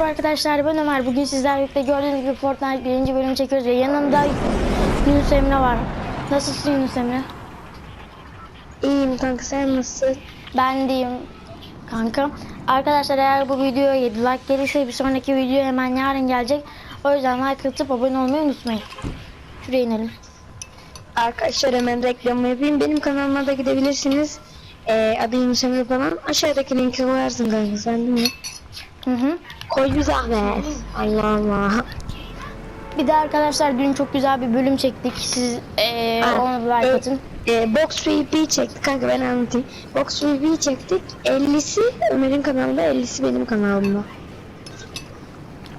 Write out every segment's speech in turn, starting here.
merhaba arkadaşlar ben Ömer. Bugün sizlerle birlikte gördüğünüz gibi Fortnite birinci bölümü çekiyoruz ve yanımda Yunus Emre var. Nasılsın Yunus Emre? İyiyim kanka sen nasılsın? Ben deyim kanka. Arkadaşlar eğer bu videoya 7 like gelirse bir sonraki video hemen yarın gelecek. O yüzden like atıp abone olmayı unutmayın. Şuraya inelim. Arkadaşlar hemen reklamı yapayım. Benim kanalıma da gidebilirsiniz. Ee, adı Yunus Emre falan. Aşağıdaki linki koyarsın kanka sen değil mi? Hı hı. Koy bir zahmet. Allah Allah. Bir de arkadaşlar dün çok güzel bir bölüm çektik. Siz eee Ha, ona da like atın. Ee, Box VP çektik kanka ben anlatayım. Box VP çektik. 50'si Ömer'in kanalında 50'si benim kanalımda.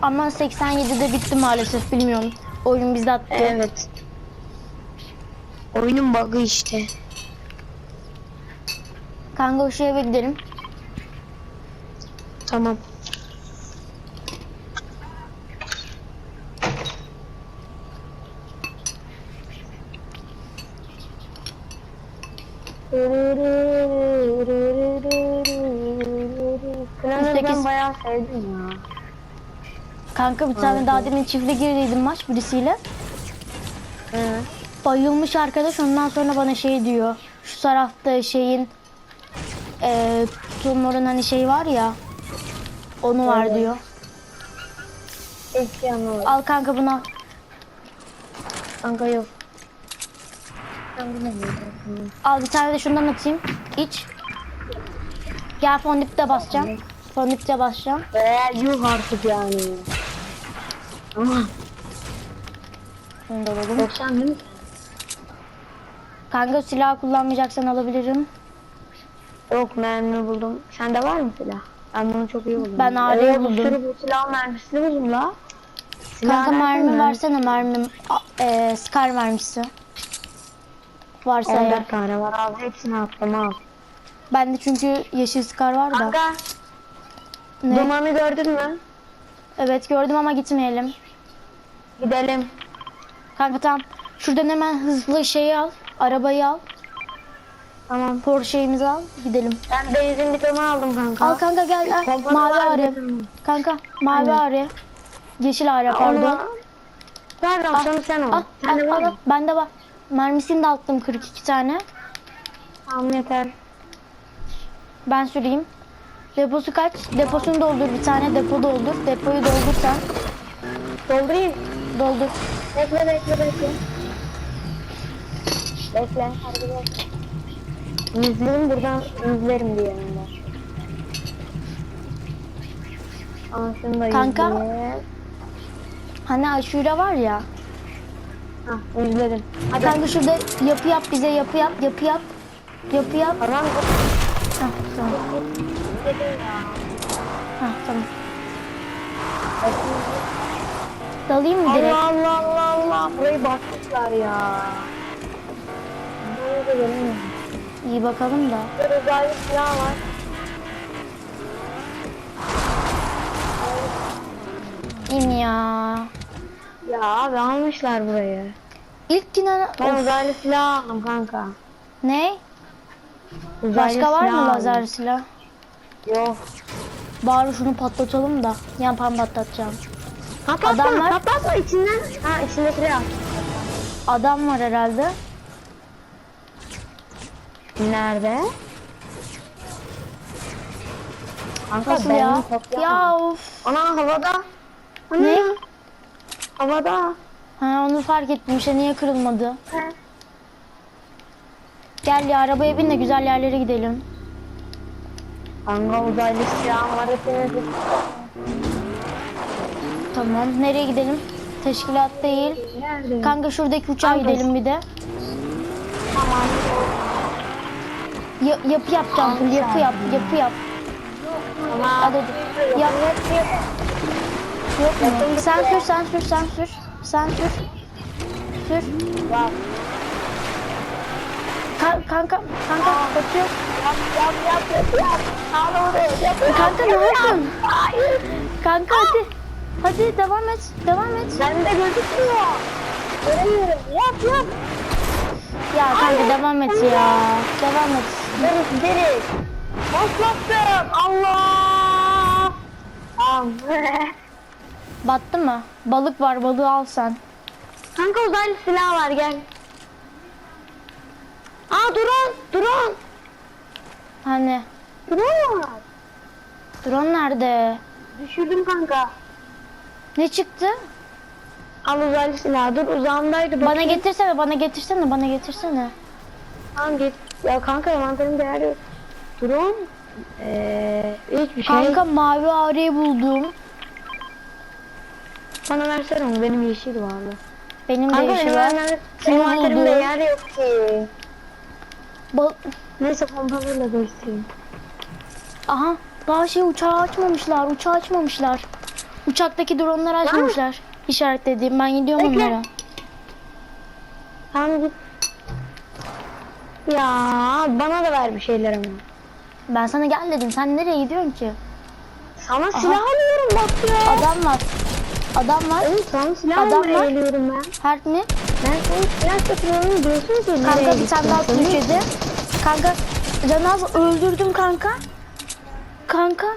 Ama 87'de bitti maalesef bilmiyorum. Oyun bizde attı. Evet. Oyunun bug'ı işte. Kanka şu eve gidelim. Tamam. Sekiz. ben bayağı sevdim ya. Kanka bir tane daha demin çifte girdiydim maç birisiyle. Hı. Bayılmış arkadaş ondan sonra bana şey diyor. Şu tarafta şeyin eee tumorun hani şey var ya. Onu var Evet. diyor. Eski anlamadım. Al kanka bunu al. Kanka yok. Al bir tane de şundan atayım. İç. Gel fondipte basacağım. Fondipte basacağım. Eee yuh artık yani. Ama Şunu da alalım. 90 değil mi? Kanka silah kullanmayacaksan alabilirim. Yok mermi buldum. Sende var mı silah? Ben bunu çok iyi buldum. Ben ağrıyı Evet, buldum. Bir sürü bu silah mermisini buldum la. Silah Kanka mermi versene mermim. A- eee Scar mermisi. Varsa eğer. 14 tane var al hepsini attım al. Bende çünkü yeşil Scar var da. Kanka Ne? dumanı gördün mü? Evet gördüm ama gitmeyelim. Gidelim. Kanka tamam. Şuradan hemen hızlı şeyi al. Arabayı al. Tamam. Porsche'imizi al. Gidelim. Ben benzin bidonu aldım kanka. Al kanka gel. gel. Pompalı Mavi var arı. Kanka mavi arı. Yeşil arı pardon. Pardon Al, şunu sen al. Al, al, var al. mı? Bende var. Mermisini de attım 42 tane. Tamam yeter. Ben süreyim. Deposu kaç? Deposunu doldur bir tane. Depo doldur. Depoyu doldur sen. Doldurayım. Doldur. Bekle bekle bekle. Bekle. Hadi bekle. Yüzlüğüm buradan yüzlerim diye yanımda. Aa şunu da Kanka. yüzleyeyim. Hani aşure var ya. Hah yüzledim. Hadi. Kanka şurada yapı yap bize yapı yap. Yapı yap. Yapı yap. Tamam. Heh, tamam. Heh, tamam. Dalayım mı direkt? Allah Allah Allah Allah. Burayı basmışlar ya. Buraya da gelemiyorum. İyi bakalım da. Burada gayet silah var. İn ya. Ya abi almışlar burayı. İlk yine... Ben Of, uzaylı silah aldım kanka. ne? Uzaylı Başka var silah mı aldım. lazer silah? Yok. Bari şunu patlatalım da. Yan pan patlatacağım. Patlatma, Adam var. patlatma içinden. Ha içinde silah. Adam var herhalde. Nerede? Kanka Nasıl benim ya? Ya of. Ana havada. Ana. Ne? Havada. Ha onu fark ettim. İşte niye kırılmadı? Gel ya arabaya bin de güzel yerlere gidelim. Kanka uzaylı silahım var hepiniz. Tamam. Nereye gidelim? Teşkilat değil. Nerede? Kanka şuradaki uçağa Kanka. gidelim bir de. Tamam. Ya, yapı yapacağım. full, Yapı yap. Yapı yap. Tamam. Hadi hadi. Yap. Yok mu? Sen sür sen sür sen sür. Sen sür. Sür. Yap Ka- kanka kanka kaçıyor. yap yap yap yap. Al oraya yap. Kanka ne yaptın? Hayır. Kanka hadi. Hadi devam et. Devam et. Bende gözükmüyor. Göremiyorum. Yap yap. Ya kanka devam et ya. Devam et. Deriz deriz. Başlattım. Allah. Tamam. Battı mı? Balık var balığı al sen. Kanka uzaylı silah var gel. Aa drone, drone, Hani drone var. drone nerede? Düşürdüm kanka. Ne çıktı? Al uzaylı silah. Dur uzağımdaydı. Bana bakayım. getirsene bana getirsene bana getirsene. Tamam git. Ya kanka envanterimde yer yok. Drone. Eee hiçbir şey. Kanka mavi ağrıyı buldum. Bana versene onu benim yeşil vardı. Benim de Kanka yeşil benim var. envanter- Şunu envanterimde yer yok ki. Bal- Neyse pompalıyla göstereyim. Aha daha şey uçağı açmamışlar uçağı açmamışlar. Uçaktaki dronları açmamışlar. İşaretlediğim ben gidiyorum Bekle. onlara. Tamam git. Ya bana da ver bir şeyler ama. Ben sana gel dedim sen nereye gidiyorsun ki? Sana silah alıyorum bak ya. Adam var. Adam var. Oğlum sana silah Adam almaya var. geliyorum ben. Her ne? Ben sana silah satıyorum diyorsun ki Kanka bir tane daha? Türkçedi. Kanka Canaz öldürdüm kanka. Kanka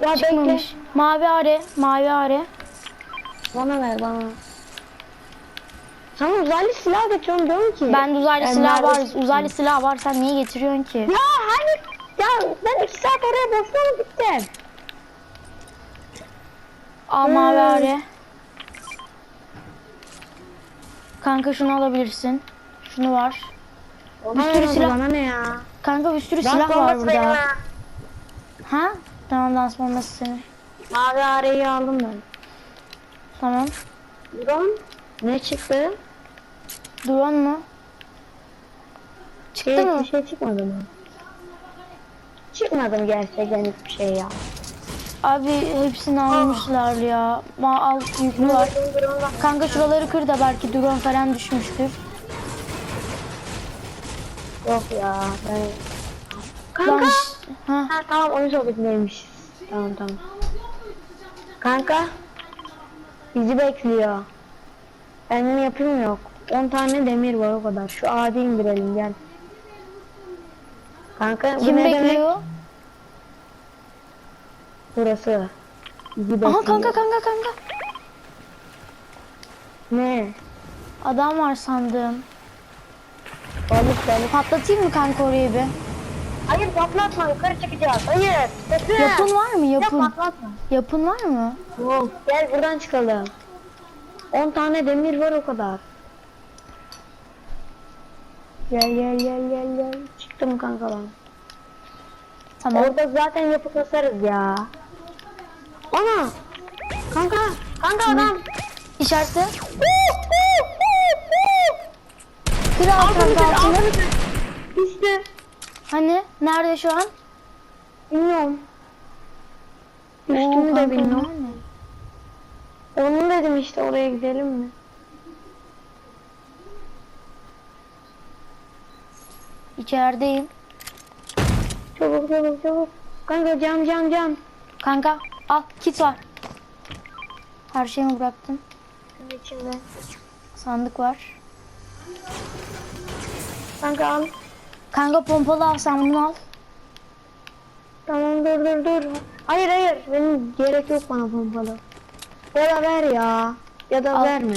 Ya bekle. çıkmamış. Mavi are, mavi are. Bana ver bana. Sana uzaylı silah getiriyorum diyorum ki. Ben de uzaylı Ben silah var. Uzaylı silah var. Sen niye getiriyorsun ki? Ya hani ya ben iki saat oraya mı gittim? Aa mavi are. Kanka şunu alabilirsin. Şunu var. Bana sürü ne, silah- Bana ne ya? Kanka bir sürü Dans silah var bombası benim burada. ha. Ha? Tamam dans bombası senin. Mavi areyi aldım ben. Tamam. Drone. Ne çıktı? Drone mu? Şey, Çıktı mı? Bir şey çıkmadı mı? Çıkmadı mı gerçekten hiçbir şey ya? Abi hepsini almışlar ya. Ma al yüklü var. Kanka şuraları kır da belki drone falan düşmüştür. Yok ya ben... Lan Kanka. ş- ha. Ha, tamam oyun sohbetindeymiş. Tamam tamam. Kanka. Bizi bekliyor. Benim yapım yok. 10 tane demir var o kadar. Şu ağacı indirelim gel. Kanka bu Kim ne demek? Burası. Bekliyor. Aha kanka kanka kanka. Ne? Adam var sandım. Balık balık. Patlatayım mı kanka orayı bir? Hayır patlatma yukarı çıkacağız. Hayır. Sakın. Yapın var mı? Yok Yapın. patlatma. Yapın var mı? Yok. Gel buradan çıkalım. 10 tane demir var o kadar. Gel gel gel gel gel. Çıktım kanka ben. Tamam. Orada zaten yapı kasarız ya. Ana! Kanka! Kanka adam! İşaretle. Kır al kanka altını. Düştü. Hani? Nerede şu an? Bilmiyorum. Düştüğünü de bilmiyorum. Onun dedim işte oraya gidelim mi? İçerideyim. Çabuk çabuk çabuk. Kanka cam cam cam. Kanka al kit var. Her şeyimi bıraktım. İçinde. Sandık var. Kanka al. Kanka pompalı al sen bunu al. Tamam dur dur dur. Hayır hayır benim gerek yok bana pompalı. Ya da ver ya. Ya da Al. verme.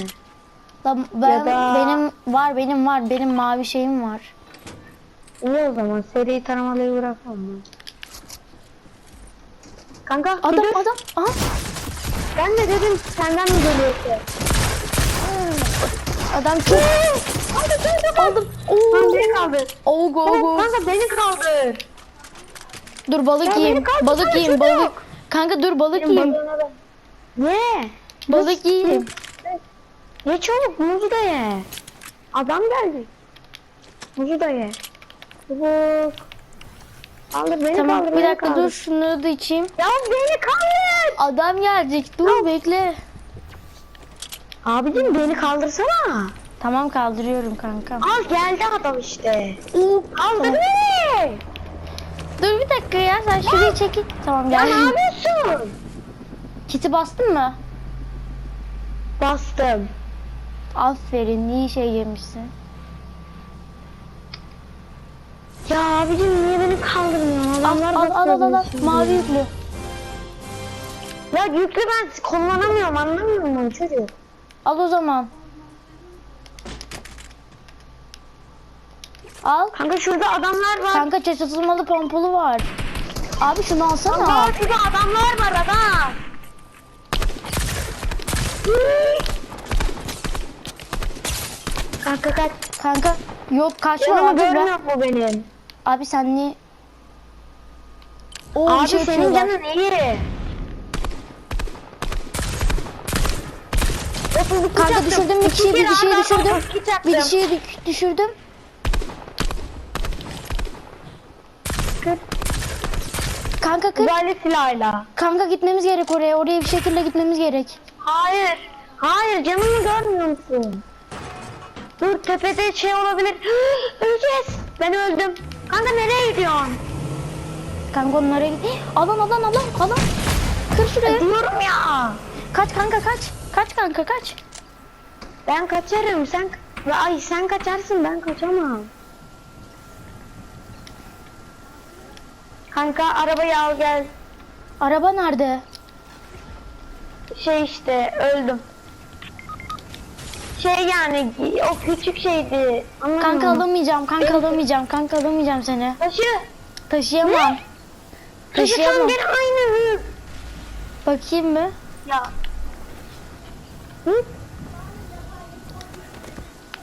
Da, ben, da- Benim var benim var. Benim mavi şeyim var. İyi o zaman seri taramalayı bırakmam ben. Kanka Adam dur. adam. Aha. Ben de dedim senden mi geliyor ki? Adam çok. Kanka kanka Aldım. Kanka Oo. beni kaldır. Oo go go. Kanka beni kaldır. Dur balık Ya yiyeyim. kaldır, Balık yiyeyim balık. Kanka dur balık Benim yiyeyim. balığına Ne? Balık yiyeyim. Ye çabuk muzu da ye. Adam geldi. Muzu da ye. Çabuk. Kaldır beni Tamam kaldır bir dakika kaldır. dur şunu da içeyim. Ya beni kaldır. Adam gelecek. Dur bekle. Abicim beni kaldırsana. Tamam kaldırıyorum kanka. Al geldi adam işte. Kaldır beni. Dur bir dakika ya sen şurayı çekil. Tamam Ya ne gel. yapıyorsun? Kiti bastın mı? Bastım. Aferin iyi şey yemişsin. Ya abicim niye beni kaldırmıyorsun? Al Adamlar al al al al, al. Mavi yüklü. Ya yüklü ben kullanamıyorum anlamıyor musun çocuk? Al o zaman. Al. Kanka şurada adamlar var. Kanka çatışmalı pompalı var. Abi şunu alsana. Kanka şurada adamlar var adam. Kanka kaç. Kanka yok kaçma Yanımı görmüyor mu benim? Abi sen niye? Oo, Abi şey senin yapıyorlar. canın iyi. Kanka düşürdüm bir kişiyi bir kişiyi düşürdüm. Bir kişiyi dü- düşürdüm. Kır. Kanka kır. Uzaylı silahıyla. Kanka gitmemiz gerek oraya. Oraya bir şekilde gitmemiz gerek. Hayır. Hayır canımı görmüyor musun? Dur tepede şey olabilir. Öleceğiz. Ben öldüm. Kanka nereye gidiyorsun? Kanka onlara git. Alan alan alan alan. Kır şuraya. Diyorum ya. Kaç kanka kaç. Kaç kanka kaç. Ben kaçarım. Sen ay sen kaçarsın ben kaçamam. Kanka arabayı al gel. Araba nerede? Şey işte öldüm. Şey yani o küçük şeydi. Anladın Kanka mı? alamayacağım. Kanka alamayacağım. Kanka alamayacağım seni. Taşı. Taşıyamam. Ne? Taşı Taşıyamam. tam gene aynı. Bakayım mı? Ya. Hı?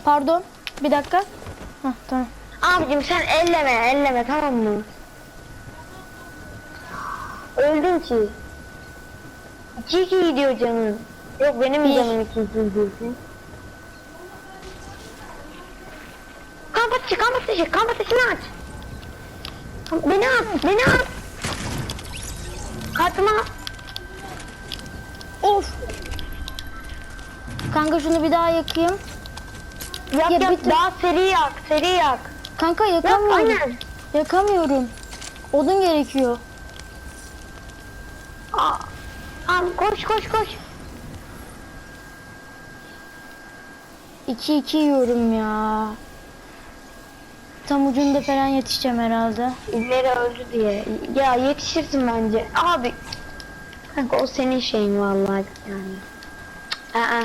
Pardon. Bir dakika. Hah tamam. Abicim sen elleme elleme tamam mı? Öldün ki. İki iki gidiyor canım. Yok benim Bir. canım iki iki gidiyorsun. Kamp ateşi kamp ateşi kamp ateşini aç. Beni at beni at. Kartıma Of. Kanka şunu bir daha yakayım. yak Ya yak bitir. daha seri yak seri yak. Kanka Yak yakamıyorum. aynen. Yakamıyorum. Odun gerekiyor. Aa, Al koş koş koş. 2 2 yiyorum ya. Tam ucunda falan yetişeceğim herhalde. İleri öldü diye. Ya yetişirsin bence. Abi. Kanka o senin şeyin vallahi yani. Aa,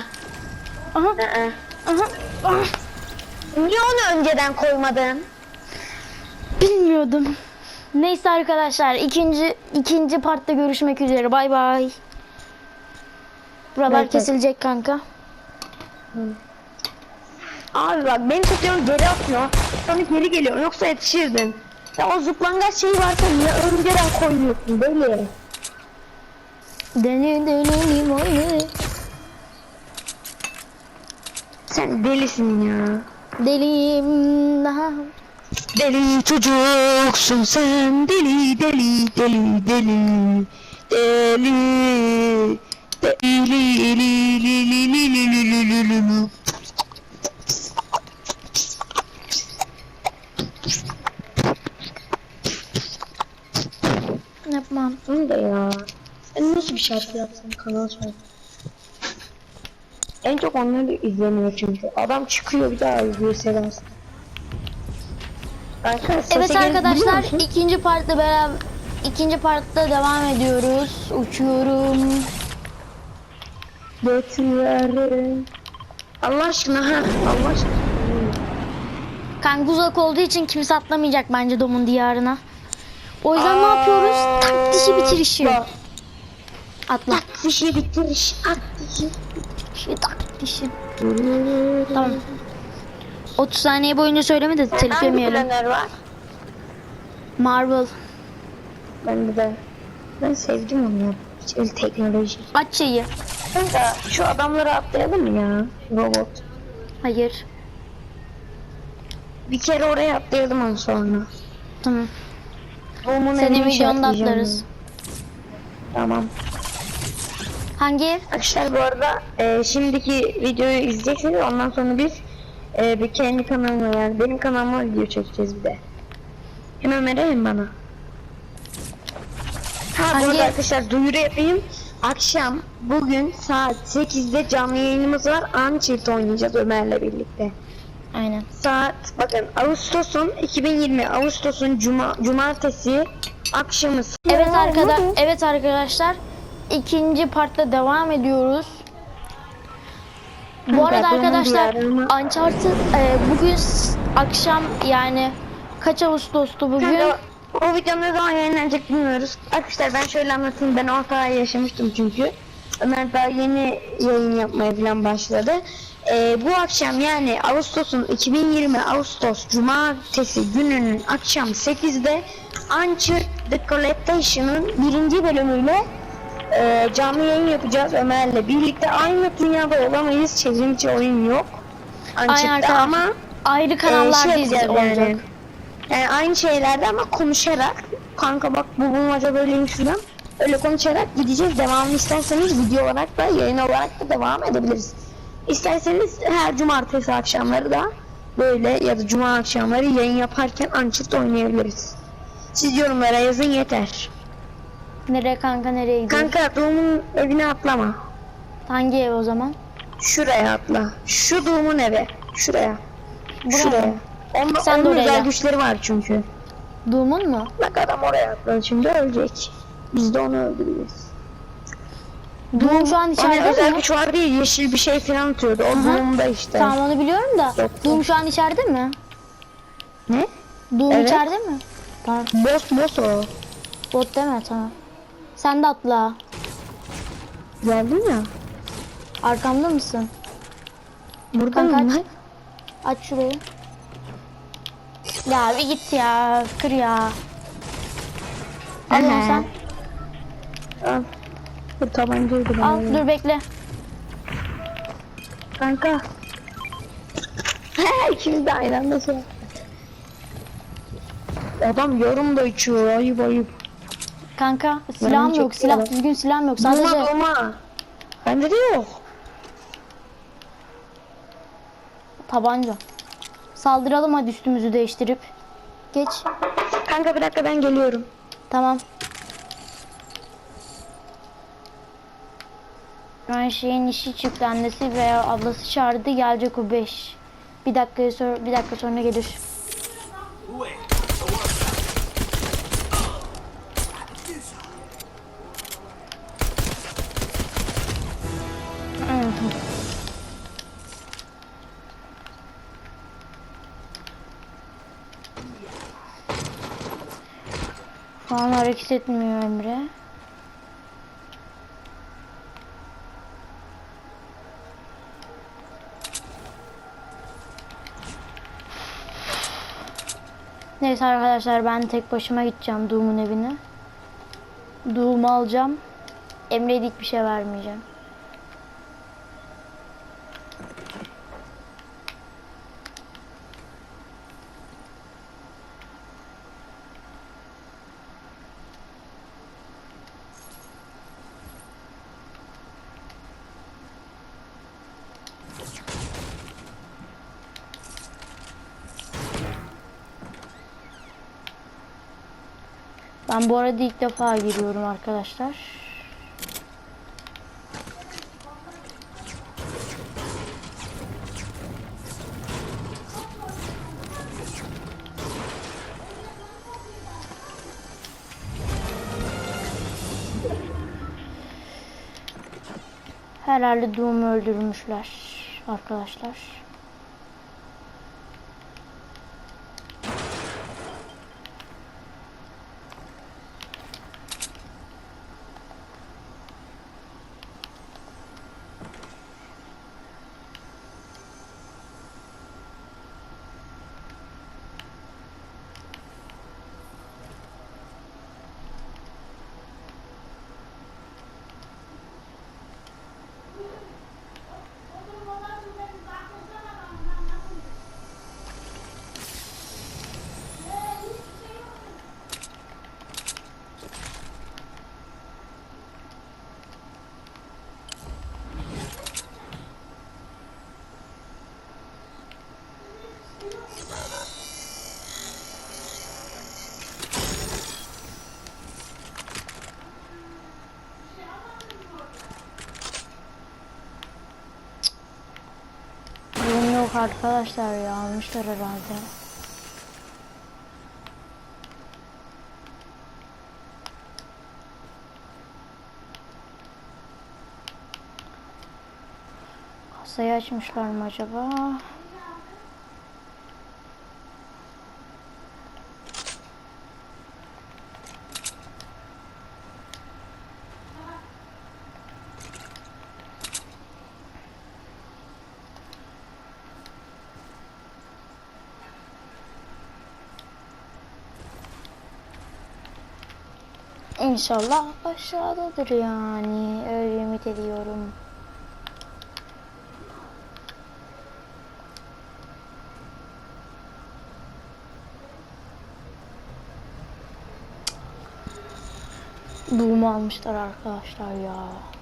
Aha. aa. Aha. Ah. Niye onu önceden koymadın? Bilmiyordum. Neyse arkadaşlar ikinci ikinci partta görüşmek üzere. Bay bay. Buralar Evet, evet. kesilecek kanka. Abi bak beni tutuyorsun geri atıyor. Sonra geri geliyor. Yoksa yetişirdin. Ya o zıplangaç şeyi varsa niye önceden koyuyorsun böyle? Deli deli limonu. Sen delisin ya. Deliyim daha. Deli çocuksun sen deli deli deli deli deli deli li li li li li Bunu da ya. Ben nasıl bir şarkı yapsam kanal şarkı. En çok onları izleniyor çünkü. Adam çıkıyor bir daha izliyor sese Evet arkadaşlar ikinci partta beraber ikinci partta devam ediyoruz. Uçuyorum. Götürüyorum. Allah aşkına ha. Allah aşkına. Kanka uzak olduğu için kimse atlamayacak bence domun diyarına. O yüzden ne yapıyoruz? Tak dişi bitirişi. Atla. Atla. At dişi bitiriş. At dişi. Dişi tak dişi. Tamam. 30 saniye boyunca söyleme de telif Hangi yemeyelim. planör var? Marvel. Ben de. Ben sevdim onu ya. Öyle teknoloji. Aç şeyi. Kanka şu adamları atlayalım mı ya? Robot. Hayır. Bir kere oraya atlayalım onu sonra. Tamam. Bombun Senin evini videonda işaretleyeceğim atlarız. Tamam. Hangi ev? Arkadaşlar bu arada e, şimdiki videoyu izleyeceksiniz ondan sonra biz e, bir kendi kanalıma yani benim kanalıma video çekeceğiz bir de. Hemen verelim bana. Ha bu Hangi- arada arkadaşlar duyuru yapayım. Akşam bugün saat 8'de canlı yayınımız var. Unchilled oynayacağız Ömer'le birlikte. Aynen. Saat bakın Ağustos'un 2020 Ağustos'un cuma cumartesi akşamı. Evet arkadaş evet arkadaşlar. ikinci partta devam ediyoruz. Bu arada arkadaşlar Uncharted e, bugün akşam yani kaç Ağustos'tu bugün? O video ne zaman yayınlanacak bilmiyoruz. Arkadaşlar ben şöyle anlatayım. Ben orta ay yaşamıştım çünkü. Ömer daha yeni yayın yapmaya falan başladı. Ee, bu akşam yani Ağustos'un 2020 Ağustos Cumartesi gününün akşam 8'de Uncharted The Collectation'ın birinci bölümüyle e, canlı yayın yapacağız Ömer'le birlikte. Aynı dünyada olamayız. Çevrimiçi oyun yok. Uncharted'da arkadaşlar. ama Ayrı ee, kanallar şey olacak. Yani. Yani aynı şeylerde ama konuşarak kanka bak bu bulmaca böyleymiş filan öyle konuşarak gideceğiz devamını isterseniz video olarak da yayın olarak da devam edebiliriz. İsterseniz her cumartesi akşamları da böyle ya da cuma akşamları yayın yaparken Uncharted oynayabiliriz. Siz yorumlara yazın yeter. Nereye kanka nereye gidiyoruz? Kanka Doğum'un evine atlama. Hangi ev o zaman? Şuraya atla. Şu Doğum'un evi. Şuraya. Buraya Şuraya. Onda, Sen de onun oraya özel gel. güçleri var çünkü. Doom'un mu? Bak adam oraya atladı şimdi ölecek. Biz de onu öldüreceğiz. Doom şu an Hani içeride özel mi? güç vardı ya yeşil bir şey falan atıyordu. O durumda işte. Tamam onu biliyorum da. Yok. Doom şu an içeride mi? Ne? Doom Evet. içeride mi? Tamam. Boss boss o. Bot deme tamam. Sen de atla. Geldin ya. Arkamda mısın? Burada Kanka mı? aç. Aç şurayı. Ya bir git ya. Kır ya. Al onu Aha. sen. Al. Bu tabancaydı ben. Al dur bekle. Kanka. İkimiz de aynı anda şey. Adam yorum da içiyor ayıp ayıp. Kanka silahım yok. Silah iyi. düzgün silahım yok. Durma Sadece durma. Bende de yok. tabanca. Saldıralım hadi üstümüzü değiştirip. Geç. Kanka bir dakika ben geliyorum. Tamam. Şu an şeyin işi çıktı annesi veya ablası çağırdı gelecek o 5. Bir dakika sonra bir dakika sonra gelir. Şu an hareket etmiyor Emre. Neyse arkadaşlar ben tek başıma gideceğim Doom'un evine. Doom'u alacağım. Emre'ye dik bir şey vermeyeceğim. Bu arada ilk defa giriyorum arkadaşlar. Herhalde Doom'u öldürmüşler arkadaşlar. arkadaşlar ya almışlar herhalde. Kasayı açmışlar mı acaba? İnşallah aşağıdadır yani. Öyle ümit ediyorum. Doğumu almışlar arkadaşlar ya.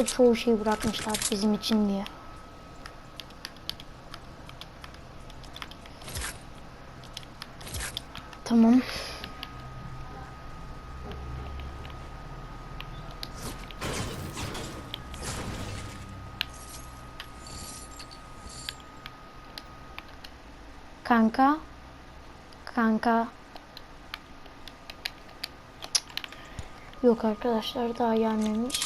Ve çoğu şeyi bırakmışlar bizim için diye. Tamam. Kanka. Kanka. Yok arkadaşlar daha gelmemiş.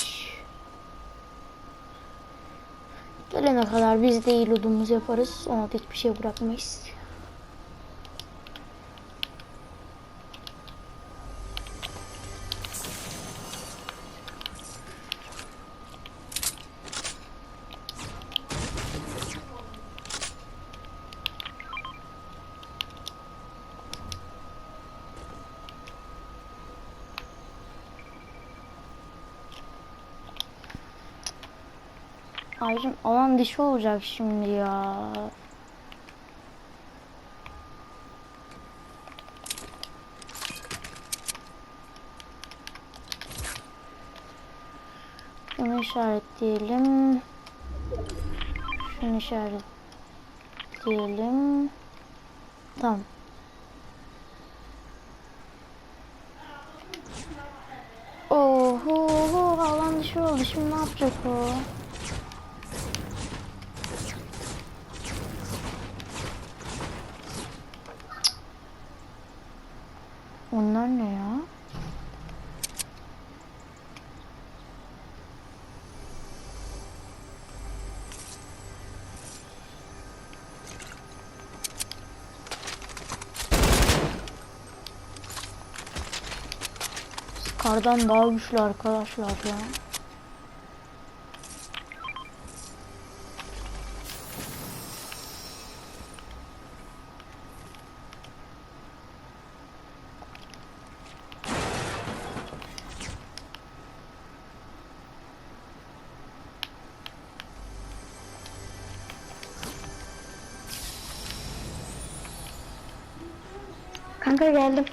Kadar biz de iyi yaparız. Ona da hiçbir şey bırakmayız. Ayrım alan dışı olacak şimdi ya. Bunu işaretleyelim. Şunu işaretleyelim. Tamam. Oho, alan dışı oldu. Şimdi ne yapacak o? Onlar ne ya? Kardan daha güçlü arkadaşlar ya. Kanka geldim.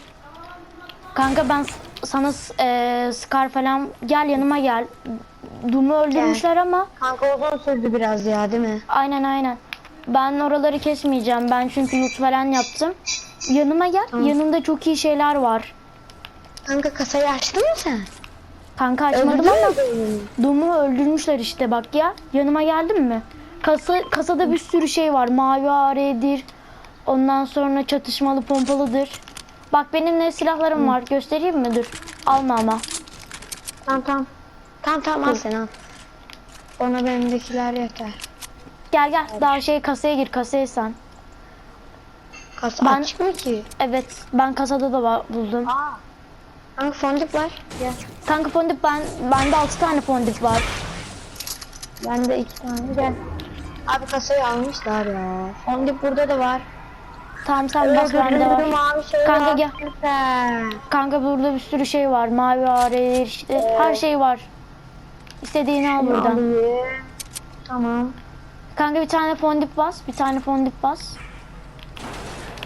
Kanka ben sana eee, Scar falan gel yanıma gel. Dum'u öldürmüşler ama Kanka uzun sürdü biraz ya değil mi? aynen aynen. Ben oraları kesmeyeceğim. Ben çünkü loot falan yaptım. Yanıma gel. Tamam. Yanımda çok iyi şeyler var. Kanka kasayı açtın mı sen? Kanka açmadım Öldürdün ama? Dum'u öldürmüşler işte bak ya. Yanıma geldin mi? Kasa, kasada bir sürü şey var. Mavi AR'dir. Ondan sonra çatışmalı pompalıdır. Bak benim ne silahlarım var. Göstereyim mi? Dur. Alma ama. Tamam tamam. Tamam tamam al sen al. Ona benimdekiler yeter. Gel gel. Daha şey kasaya gir. Kasaya sen. Kasa Ben- açık mı ki? Evet. Ben kasada da va- buldum. Aa. Kanka fondip var. Gel. Kanka fondip ben bende 6 tane fondip var. Bende iki tane gel. Abi kasayı almışlar ya. Fondip burada da var. Tamam sen bas bende var. Kanka gel. Kanka burada bir sürü şey var. Mavi AR işte her şey var. İstediğini al buradan. Alayım. Tamam. Kanka bir tane fondip bas. Bir tane fondip bas.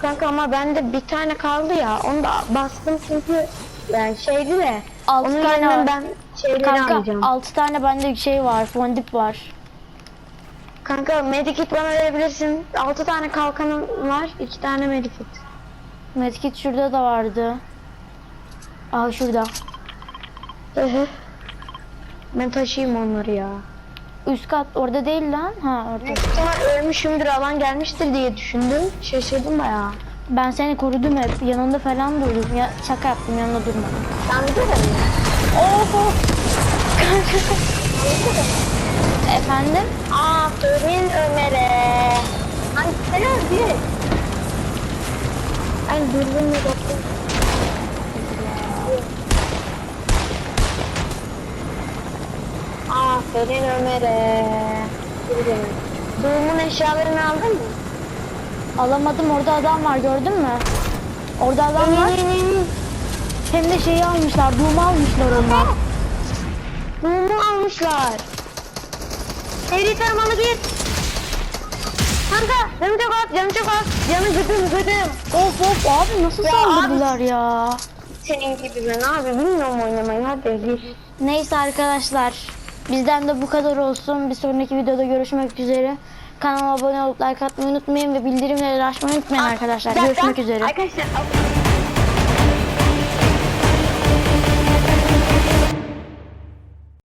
Kanka ama bende bir tane kaldı ya. Onu da bastım çünkü yani şeydi de. Altı onun tane yerine var. ben şeyleri Kanka alacağım. 6 tane bende şey var. Fondip var. Kanka medikit bana verebilirsin. 6 tane kalkanım var. 2 tane medikit. Medkit şurada da vardı. Aa şurada. Hı hı. Ben taşıyayım onları ya. Üst kat orada değil lan. Ha orada. Büyük ihtimal ölmüşümdür alan gelmiştir diye düşündüm. Şaşırdım bayağı. Ben seni korudum hep. Yanında falan durdum. Ya, şaka yaptım yanında durmadım. Sen de mi? Of of. Efendim? Aferin Ömer'e. Ay sen öldü. Ay mü doktor? Aferin Ömer'e. Durumun eşyalarını aldın mı? Alamadım orada adam var gördün mü? Orada adam var. Hem de şeyi almışlar. Doom almışlar onlar. Durumu almışlar. Seri taramalı git. Kanka canı çok az, canı çok az. Canı gıdım gıdım. Of of abi nasıl Ya saldırdılar ya. Senin gibi ben abi bilmiyorum oynamayı hadi gir. Neyse arkadaşlar. Bizden de bu kadar olsun. Bir sonraki videoda görüşmek üzere. Kanalıma abone olup like atmayı unutmayın ve bildirimleri açmayı unutmayın arkadaşlar. Görüşmek üzere. Arkadaşlar